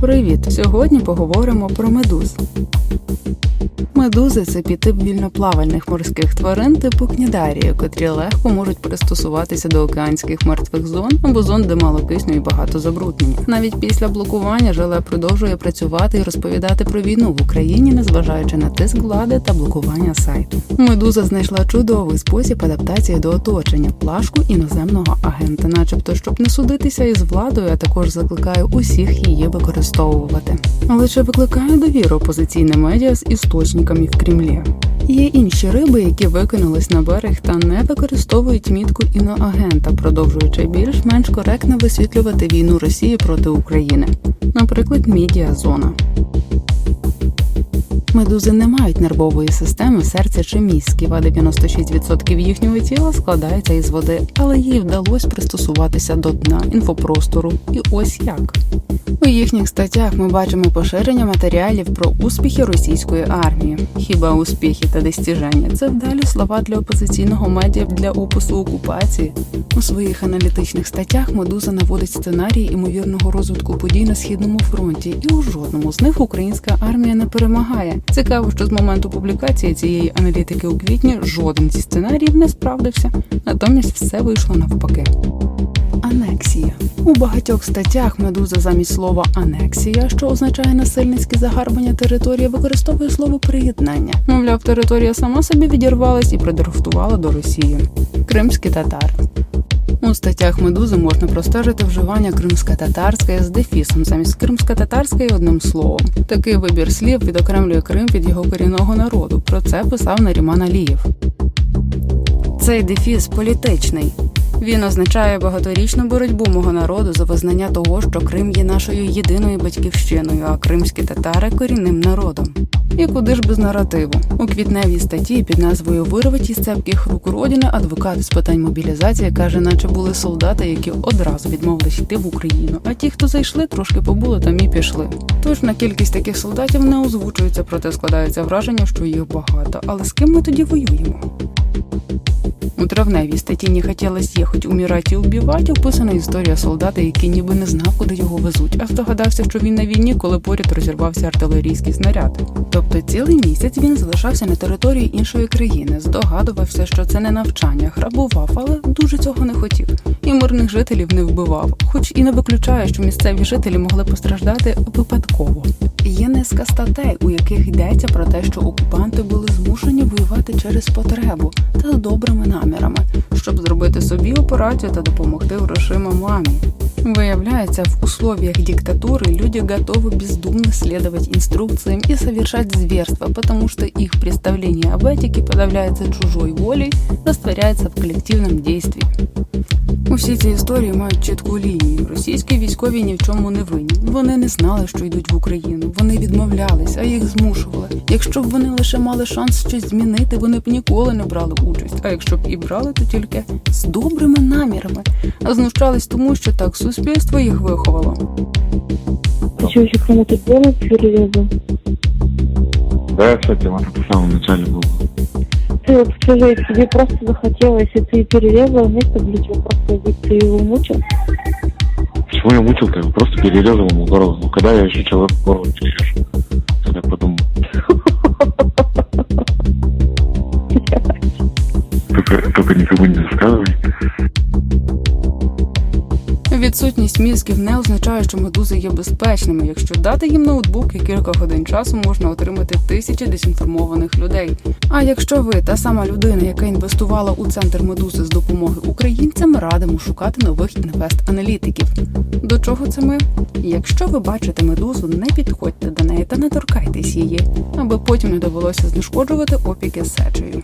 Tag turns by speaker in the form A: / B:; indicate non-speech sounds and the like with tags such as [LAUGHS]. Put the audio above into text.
A: Привіт! Сьогодні поговоримо про медуз. Медузи це підтип вільноплавальних морських тварин типу кнідарії, котрі легко можуть пристосуватися до океанських мертвих зон або зон, де мало кисню і багато забруднення. Навіть після блокування желе продовжує працювати і розповідати про війну в Україні, незважаючи на тиск влади та блокування сайту. Медуза знайшла чудовий спосіб адаптації до оточення плашку іноземного агента, начебто, щоб не судитися із владою, а також закликає усіх її використовувати. Але чи викликає довіру опозиційне медіа з істочниками в Кремлі? Є інші риби, які викинулись на берег та не використовують мітку іноагента, продовжуючи більш-менш коректно висвітлювати війну Росії проти України, наприклад, медіазона. Медузи не мають нервової системи, серця чи мізків, а 96% їхнього тіла складається із води, але їй вдалося пристосуватися до дна інфопростору. І ось як. У їхніх статтях ми бачимо поширення матеріалів про успіхи російської армії. Хіба успіхи та достіження це вдалі слова для опозиційного медіа для опису окупації. У своїх аналітичних статтях Медуза наводить сценарії імовірного розвитку подій на східному фронті, і у жодному з них українська армія не перемагає. Цікаво, що з моменту публікації цієї аналітики у квітні жоден зі сценаріїв не справдився, натомість все вийшло навпаки. Анексія у багатьох статтях медуза замість слова анексія, що означає насильницьке загарбання території, використовує слово приєднання. Мовляв, територія сама собі відірвалась і придрафтувала до Росії. Кримські татари. У статтях медузи можна простежити вживання кримська-татарська з дефісом замість кримська-татарська і одним словом. Такий вибір слів відокремлює Крим від його корінного народу. Про це писав Наріман Алієв. Цей дефіс політичний. Він означає багаторічну боротьбу мого народу за визнання того, що Крим є нашою єдиною батьківщиною, а кримські татари корінним народом. І куди ж без наративу? У квітневій статті під назвою Вирваті з цепких рук родини адвокат з питань мобілізації каже, наче були солдати, які одразу відмовились йти в Україну. А ті, хто зайшли, трошки побули там і пішли. Точна кількість таких солдатів не озвучується, проте складається враження, що їх багато. Але з ким ми тоді воюємо? У травневій статті «Не хотілось їхати, умирати і убивати» описана історія солдата, який ніби не знав, куди його везуть, а здогадався, що він на війні, коли поряд розірвався артилерійський снаряд. Тобто цілий місяць він залишався на території іншої країни, здогадувався, що це не навчання, грабував, але дуже цього не хотів. І мирних жителів не вбивав, хоч і не виключає, що місцеві жителі могли постраждати випадково. Є низка статей, у яких йдеться про те, що окупанти були змушені воювати через потребу та з добрими намірами, щоб зробити собі операцію та допомогти грошима мамі. Виявляется, в условиях диктатуры люди готовы бездумно следовать инструкциям и совершать зверства, потому что их представление об этике подавляется чужой волей, растворяется в коллективном действии. Усі ці історії мають чітку лінію. Російські військові ні в чому не винні. Вони не знали, що йдуть в Україну. Вони відмовлялись, а їх змушували. Якщо б вони лише мали шанс щось змінити, вони б ніколи не брали участь. А якщо б і брали, то тільки з добрими намірами, а знущались тому, що так суспільство їх виховало.
B: Ты что, еще кому-то делал перерезы?
C: Да, кстати, вот это в самом начале было.
B: Ты вот скажи, тебе просто захотелось, и ты перерезал место, где тебя просто ты его мучил?
C: Почему я мучил-то? Я просто перерезал ему горло. Ну, когда я еще человек горло перережу? Я подумал. [LAUGHS] Только, только никому не рассказывай.
A: Відсутність мізків не означає, що медузи є безпечними. Якщо дати їм ноутбук і кілька годин часу, можна отримати тисячі дезінформованих людей. А якщо ви та сама людина, яка інвестувала у центр медузи з допомоги українцям, радимо шукати нових інвест-аналітиків. До чого це ми? Якщо ви бачите медузу, не підходьте до неї та не торкайтесь її, аби потім не довелося знешкоджувати опіки сечею.